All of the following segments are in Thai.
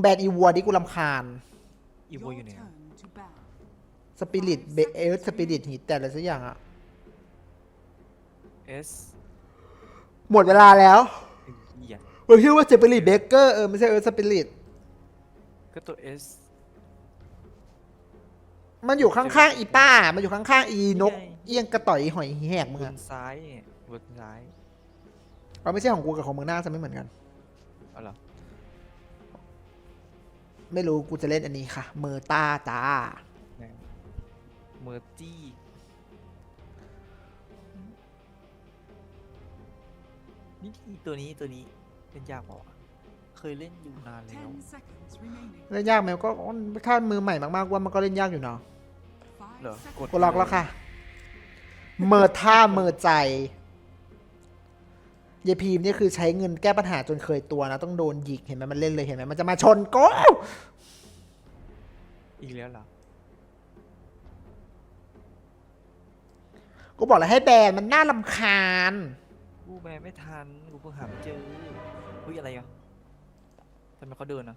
งแบนอีวัวดิกูรำคาญ อีโวอยู่ไหนอะ turn to battle. สปิริตเบเอลสปิริตหินแต่อะไรสักอย่างอะเอสหมดเวลาแล้วไอ้เหี้ยมันชื่อว่าสปิริตเบเกอร์เออไม่ใช่เออสปิริตก็ตัวเอสมันอยู่ข้างๆอีป้า มันอยู่ข้างๆอีนก เอียงกระต่อยหอยแหกมึงบอะนซ้ายเนี่ยบนซ้ายเอาไม่ใช่ของกูกับของมึงหน้าจะไม่เหมือนกัน ไม่รู้กูจะเล่นอันนี้ค่ะ เมอร์ตาจ้าไหนเมอร์จี้ นี่ตัวนี้ตัวนี้เล่นยากเปล่าวะเคยเล่นอยู่นานแล้ว Ten seconds remaining. เล่นยากไหมก็ถ้ามือใหม่มากๆว่ามันก็เล่นยากอยู่เนาะ Five เหรอ seconds. กดกูล็อกแล้วค่ะ เมอร์ท่าเมอร์ใจ ยายพีมนี่คือใช้เงินแก้ปัญหาจนเคยตัวนะ ต้องโดนหยิกเห็นไหมมันเล่นเลยเห็นไหมมันจะมาชนกูอีกแล้วเหรอ กูบอกแล้วให้แบนมันน่าลำคาญ กูแม่ไม่ทัน กูเพิ่งหาไม่เจอเฮ้ยอะไรอะทำไมเขาเดินอะ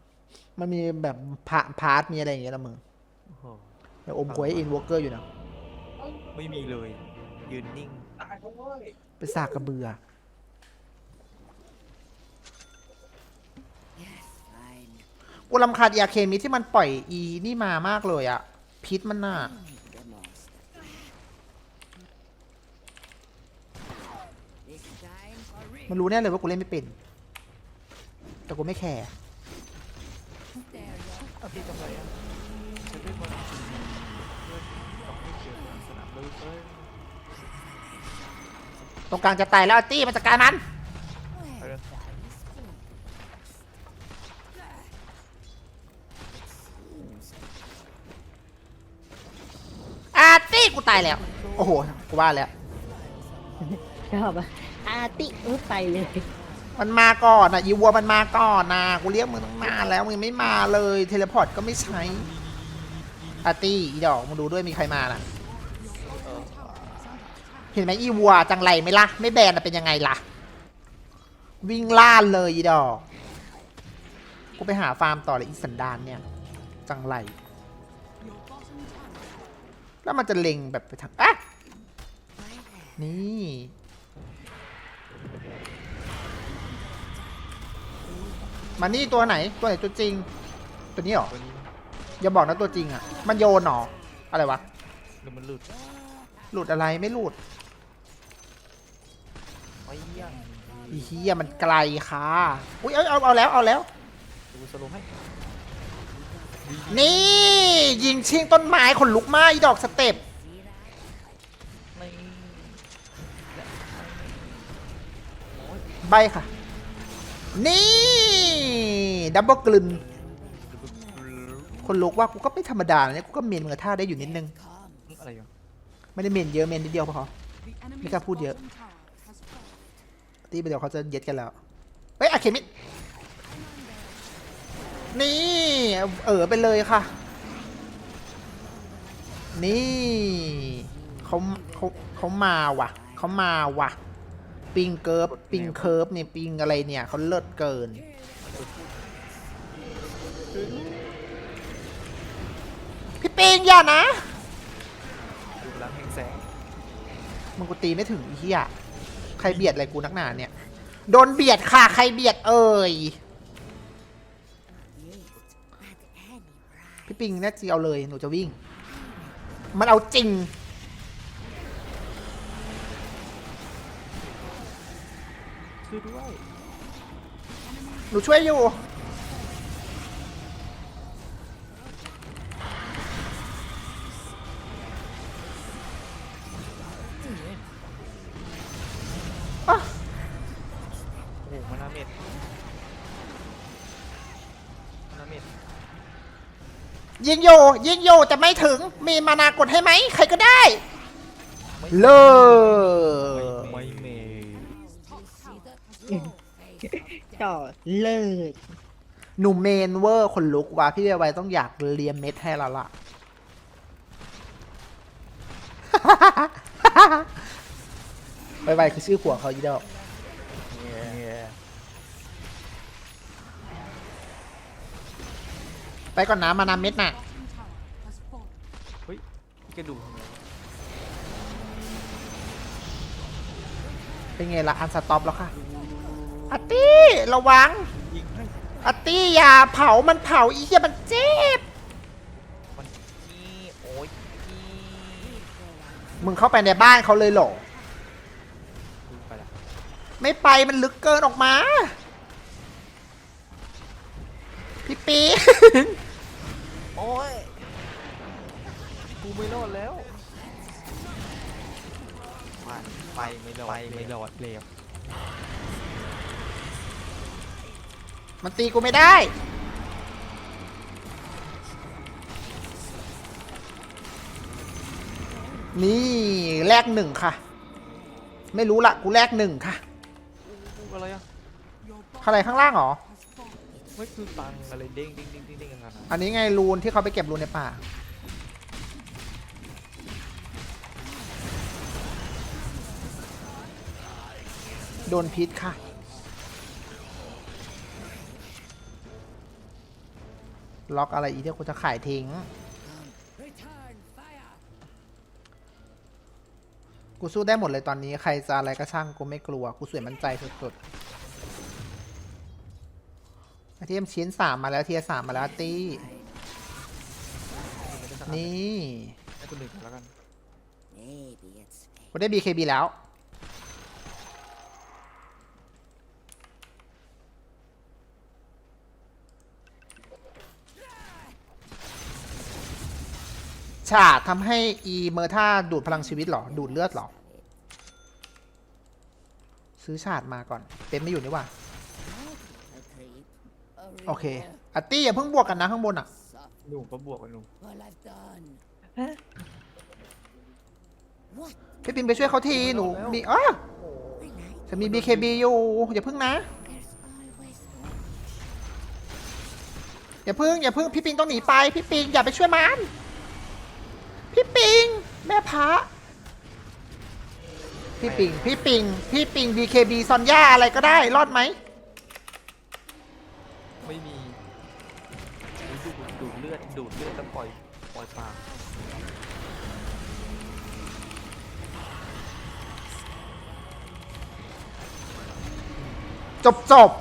มันมีแบบพาพาร์ทมีอะไรอย่างเงี้ยละมึงโอ้โหเดี๋ยวอมควยอินวอเกอร์อยู่นะไม่มีเลย ยืนนิ่ง ไปสากกระเบือ กูรำคาญเอเคมิที่มันปล่อยอีนี่มามากเลยอะพิษมันน่ะมันรู้แน่เลยว่ากูเล่นไม่เป็น แต่กูไม่แคร์ตรงกลางจะตายแล้วตี้มาจัดการมันายแล้ว โอ้โหกูว่าแล้ว ชอบอะอาติอุ๊ยไปเลยมันมาก่อนนะอีวัวมันมาก่อนนะกูเรียกมึงตั้งนานแล้วมึงยังไม่มาเลย เทเลพอร์ตก็ไม่ใช้อาร์ตี้อีดอกมึงดูด้วยมีใครมาล่ะ เห็นไหมอีวัวจังไรไหมล่ะ ไม่แบนอะเป็นยังไงล่ะ วิ่งล่านเลยอีดอก กูไปหาฟาร์มต่อเลยอีสันดานเนี่ย จังไร Your bottom tower แล้วมันจะเล็งแบบไปทางอะนี่มานี่ตัวไหนตัวไหนตัวจริง ตัวนี้เหรอตัวนี้อย่าบอกนะตัวจริงอะ มันโยนเหรออะไรวะหรือมันหลุดหลุดอะไรไม่หลุดไอ้ยังอีเฮียมันไกลค่ะอุ้ยเอาเอาเอาแล้วเอาแล้วดูสโลว์ให้ นี่ ยิงชิงต้นไม้ขนลุกมากอีดอกสเต็ปไม่ใบค่ะ นี่ดับเบิลกลึนคนลุกว่ากูก็ไม่ธรรมดานะเนี่ยกูก็เมนมือท่าได้อยู่นิดนึง อะไรอยู่ไม่ได้เมนเยอะเมนนิดเดียวพอ The enemy's Mika พูดเยอะ bottom tower has fallen. ตีไปเดี๋ยวเขาจะเย็ดกันแล้ว เฮ้ยอะเคมิด นี่ เออไปเลยค่ะ นี่เขาเขาเขามาว่ะ เขามาว่ะ ปิงเกิร์ฟปิงเคิร์ฟเนี่ยปิงอะไรเนี่ยเขาเลิศเกิน พี่ปิงอย่านะดูพลังแห่งแสงมึงกูตีไม่ถึงไอ้เหี้ยใครเบียดอะไรกูนักหนาเนี่ย โดนเบียดค่ะ ใครเบียดเอ่ย พี่ปิงแน่จีเอาเลยหนูจะวิ่ง มันเอาจริง ช่วยด้วย หนูช่วยอยู่ ยิงอยู่ยิงอยู่แต่ไม่ถึงมีมานากดให้ไหมใครก็ได้ เลิศไม่เมย์ต่อเลิศหนุ่มเมนเวอร์คนลุกว่ะพี่เบลไวต้องอยากเลียมเม็ดให้แล้วล่ะไวไวคือชื่อผัวเขาอีดอก เนี่ย ไปก่อนนะมานาเม็ดน่ะ Bottom tower has fallen. เฮ้ยกระดูกทำไมวะเป็นไงล่ะอันสต็อปแล้วค่ะอาร์ตี้ระวังยิงให้อาร์ตี้อย่าเผามันเผาอีเหี้ยมันเจ็บมันจี้โอ้ยจี้มึงเข้าไปในบ้านเขาเลยเหรอดูไปละไม่ไปมันลึกเกินออกมา พี่ปีโอ้ยกูไม่รอดแล้วไปไปไม่รอดไปไม่รอดเร็วมันตีกูไม่ได้ นี่แลกหนึ่งค่ะ ไม่รู้ละกูแลกหนึ่งค่ะกูอะไรอะ Your อะไร bottom ข้างล่างเหรอ has fallen. ไม่คือตังอะไรเด้งเด้งเด้งเด้งเด้งกันนะอันนี้ไงรูนที่เขาไปเก็บรูนในป่า โดนพิษค่ะ ล็อกอะไรอีกที่กูจะขายทิ้ง กูสู้ได้หมดเลยตอนนี้ใครจะอะไรก็ช่างกูไม่กลัว กูสวยมั่นใจสุดๆ เทียมชิ้นสามมาแล้วเทียสามมาแล้วตี้นี่ให้คนหนึ่งก่อนแล้วกัน Maybe it's fate. กูได้ BKB แล้ว ฉาดทำให้อีเมอร์ท่าดูดพลังชีวิตเหรอ ดูดเลือดเหรอ ซื้อฉาดมาก่อน เป็นไม่อยู่นี่หว่า A creep. A โอเค reward. อาร์ตี้อย่าเพิ่งบวกกันนะข้างบนอะ Soft หนุ่มก็บวกกันหนุ่ม what I've done. ฮะ What? พี่ปินไปช่วยเขาทีหนูมีอ้า My life. ฉันมี BKB อยู่อย่าเพิ่งนะ There's always one. อย่าเพิ่งอย่าเพิ่งพี่ปิงต้องหนีไปพี่ปิงอย่าไปช่วยมันพี่ปิง แม่พระพี่ปิงพี่ปิงพี่ปิง BKB ซอนย่าอะไรก็ได้รอดไหมไม่มีดูดดูดเลื อดดูดเลือดแล้วปล่อยปล่อยปลาจบจบ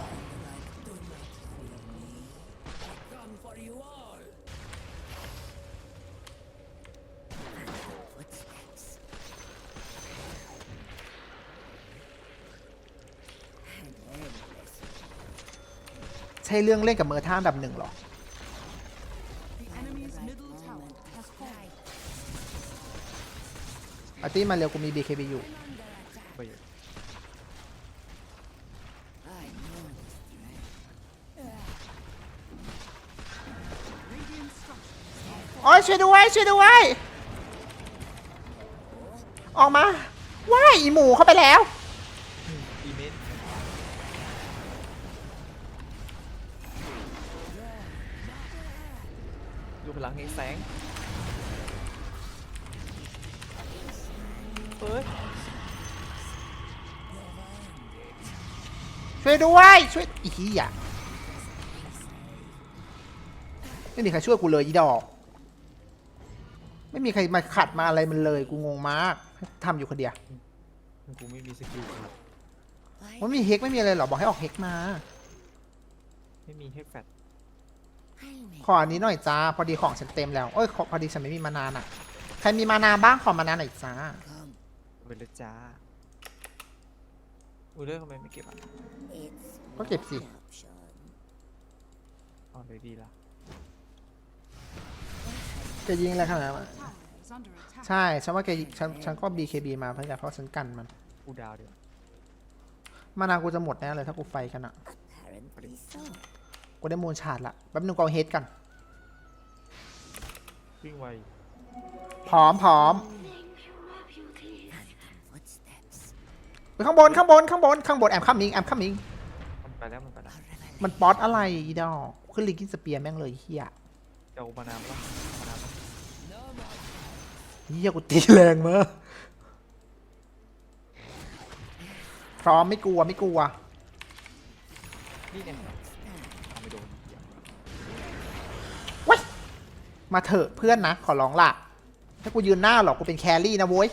ใช่เรื่องเล่นกับเมอร์ท่าอันดับหนึ่งหรอ อาร์ตี้มาเร็วกูมี BKB อยู่ไปอยู่ I know this threat. Radiant structures โอ้ยช่วยด้วยช่วยด้วย ออกมาว้ายอีหมูเข้าไปแล้วอีเมนดูพลังแห่งแสง เฮ้ยช่วยด้วยช่วยอีกทีอะไม่มีใครช่วยกูเลยอีดอก ไม่มีใครมาขัดมาอะไรมันเลยกูงงมากทำอยู่คนเดียวกูไม่มีสกิลครับ Why มันมีเฮกไม่มีอะไรหรอบอกให้ออกเฮกมา ไม่มีเฮกแฟต I make ขออันนี้หน่อยจ้าพอดีของฉันเต็มแล้วเอ้ยขอพอดีฉันไม่มีมานานอะใครมีมานาบ้างขอมานาหน่อยจ้า come. เวลจ้าอุ้ยเลือดทำไมไม่เก็บอะ It's ก็เก็บสิ an option. อ๋อเลยดีละจะยิงอะไรขนาดนั้น tower is under attack. ใช่ฉันว่าแกฉันฉันก็ BKB มาเพื่อจะเพราะฉันกันมัน กูดาวเดียวมานากูจะหมดแน่เลยถ้ากูไฟกันอะ Apparently so. กูได้มูลชาร์ดละแป๊บนึงกูเอาเฮดกัน วิ่งไวพร้อมพร้อม ข้างบนข้างบนข้างบนข้างบนแอมข้ามมิงแอมข้ามมิงมันไปแล้วมันไปแล้วมันป๊อตอะไรอีดอกขึ้นลิงกินสเปียร์แม่งเลยเฮียจะเอามานาวแล้วมานาวแล้วเฮียกูตีแรงมากพร้อมไม่กลัวไม่กลัวนี่เนี่ยทำไม่โดนเหี้ยมาเถอะเพื่อนนะขอร้องละถ้ากูยืนหน้าหรอกกูเป็นแครี่นะโว้ย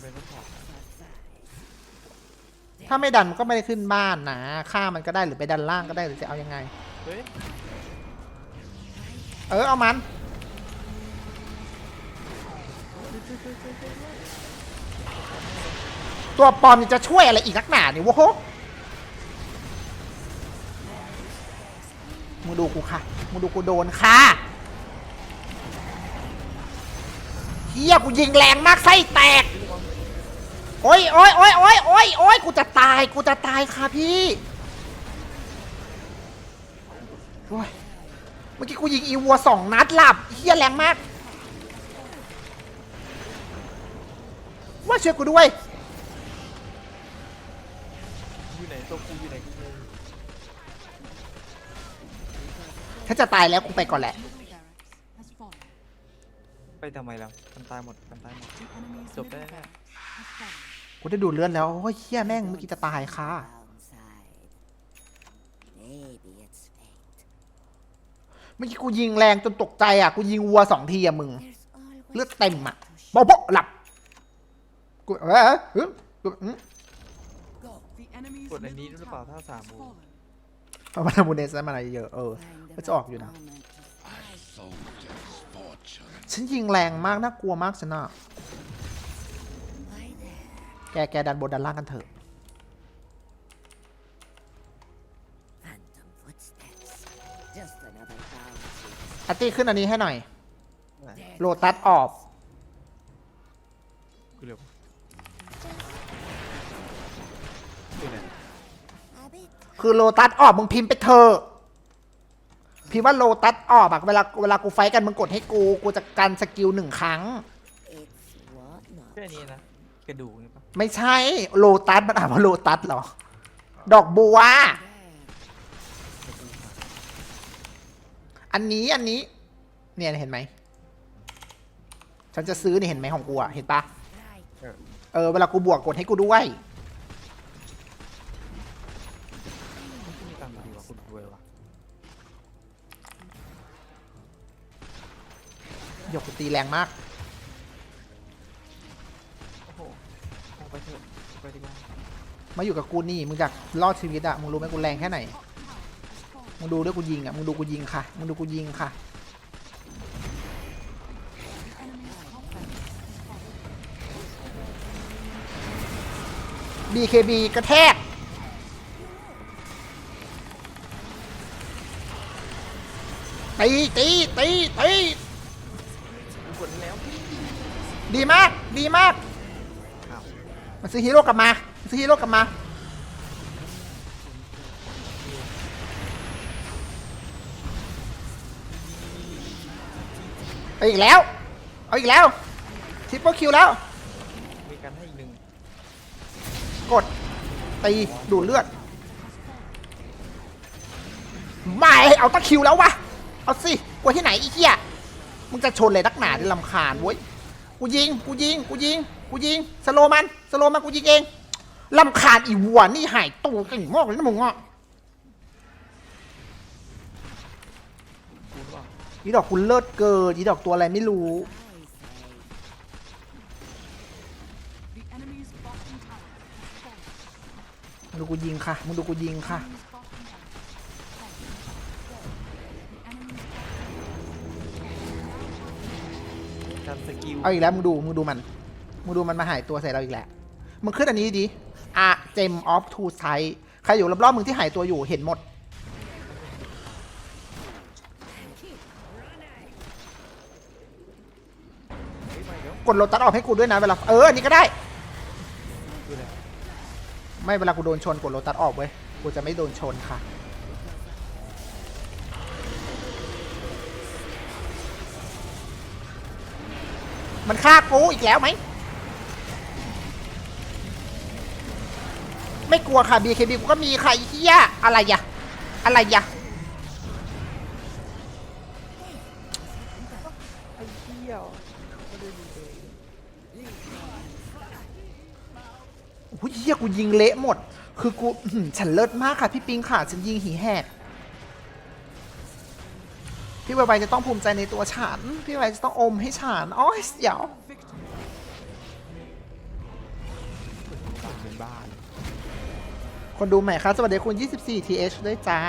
เป็นต้องขอ ถ้าไม่ดันมันก็ไม่ได้ขึ้นบ้านนะฆ่ามันก็ได้หรือไปดันล่างก็ได้หรือจะเอายังไง เฮ้ยเออเอามัน ตัวปลอมนี่จะช่วยอะไรอีกนักหนาเนี่ยวะโหมึงดูกูค่ะมึงดูกูโดนค่ะเฮียกูยิงแรงมากไส้แตก โอ้ยโอ้ยโอ้ยโอ้ยโอ้ยโอ้ยกูจะตาย กูจะตายค่ะพี่โอ้ยเมื่อกี้กูยิงอีวัวสองนัดหลับเฮียแรงมาก ว่าช่วยกูด้วย อยู่ไหนตัวกูอยู่ไหนกูงงถ้าจะตายแล้วกูไปก่อนแหละ ไปทำไมล่ะมันตายหมดมันตายหมด The enemy's Stop middle there. barracks has fallen. กูได้ดูดเลือดแล้วโอ้ยเฮียแม่งเมื่อกี้จะตายค่ะ Downside. Maybe it's fate. เมื่อกี้กูยิงแรงจนตกใจอะ กูยิงวัวสองทีอะมึง There's always เลือดเต็มอะ to โบ๊ะโบ๊ะหลับ กูเออเออกูอืม The enemy's กดอันนี้ middle หรือเปล่า tower ท่าสาม has โม fallen. เอามาทำบุญเนสมาอะไรเยอะเออ find the ก็จะออกอยู่นะ right moment to strike. ฉันยิงแรงมากน่ากลัวมากฉันอะ Why there? แกแกดันบนดันล่างกันเถอะ Phantom footsteps. Just another bounty. อาร์ตี้ขึ้นอันนี้ให้หน่อยไหนโลตัสออกกูเร็วอยู่ไหน A bit คือโลตัสออกมึงพิมพ์ไปเถอะพิมพ์ว่าโลตัสออกอะเวลาเวลากูไฟท์กันมึงกดให้กู กูจะกันสกิลหนึ่งครั้ง it's what not. แค่นี้นะก ระดูกนี่ปะไม่ใช่โลตัสมันอ่านว่าโลตัสเหรอ ดอกบัว อันนี้อันนี้ เนี่ยเห็นไหม ฉันจะซื้อนี่เห็นไหมของกูอะเห็นปะ Right. เออเออเวลากูบวกกดให้กูด้วยไม่มีตังค์ดีวะคุณรวยวะหยกกูตีแรงมาก มาอยู่กับกูนี่มึงอยากรอดชีวิตอะมึงรู้ไหมกูแรงแค่ไหนมึงดูด้วยกูยิงอะมึงดูกูยิงค่ะมึงดูกูยิงค่ะ BKB กระแทกตีตีตีตีกูกดแล้วดีมาก ดีมากอ้าวมาซื้อฮีโร่กลับมามาซื้อ ฮีโร่กลับมา เอาอีกแล้ว เอาอีกแล้วทิปเปิลคิวแล้ว มีการให้อีกหนึ่งกด ตี ดูดเลือด ไม่ เอาตะคริวแล้ววะ เอาสิกลัวที่ไหนอีเหี้ยมึงจะชนเลยนักหนาด้ลำคาญเว้ย กูยิง กูยิง กูยิง กูยิง สโลมัน สโลมันกูยิงเอง ลำคาญอีวัวนี่หายตัวเก่งมากเลยนะมึงอะกูหรือเปล่าอีดอกคุณเลิศเกินอีดอกตัวอะไรไม่รู้ The enemy's bottom tower has fallen. มึงดูกูยิงค่ะ มึงดูกูยิงค่ะ Enemy's bottom tower has fallen. The enemy's การสกิลเอาอีกแล้วมึงดู มึงดูมัน มึงดูมันมาหายตัวใส่เราอีกแล้ว มึงขึ้นอันนี้ดิอะ เจมออฟทูไซใครอยู่รอบๆมึงที่หายตัวอยู่เห็นหมด กดโลตัสออกให้กูด้วยนะเวลา เอออันนี้ก็ได้ ไม่เวลากูโดนชนกดโลตัสออกเว้ย กูจะไม่โดนชนค่ะมันฆ่ากูอีกแล้วไหม ไม่กลัวค่ะ BKB กูก็มีค่ะไอ้เหี้ยอะไรยะอะไรยะไอ้เหี้ยโอ้ยเหี้ยกูยิงเละหมด คือกูฉันเลิศมากค่ะ พี่ปิงค่ะ ฉันยิงหีแหก พี่ใบจะต้องภูมิใจในตัวฉัน พี่ใบจะต้องอมให้ฉัน โอ้ยเดี๋ยว คนดูใหม่ครับ สวัสดีคุณ 24th ด้วยจ้า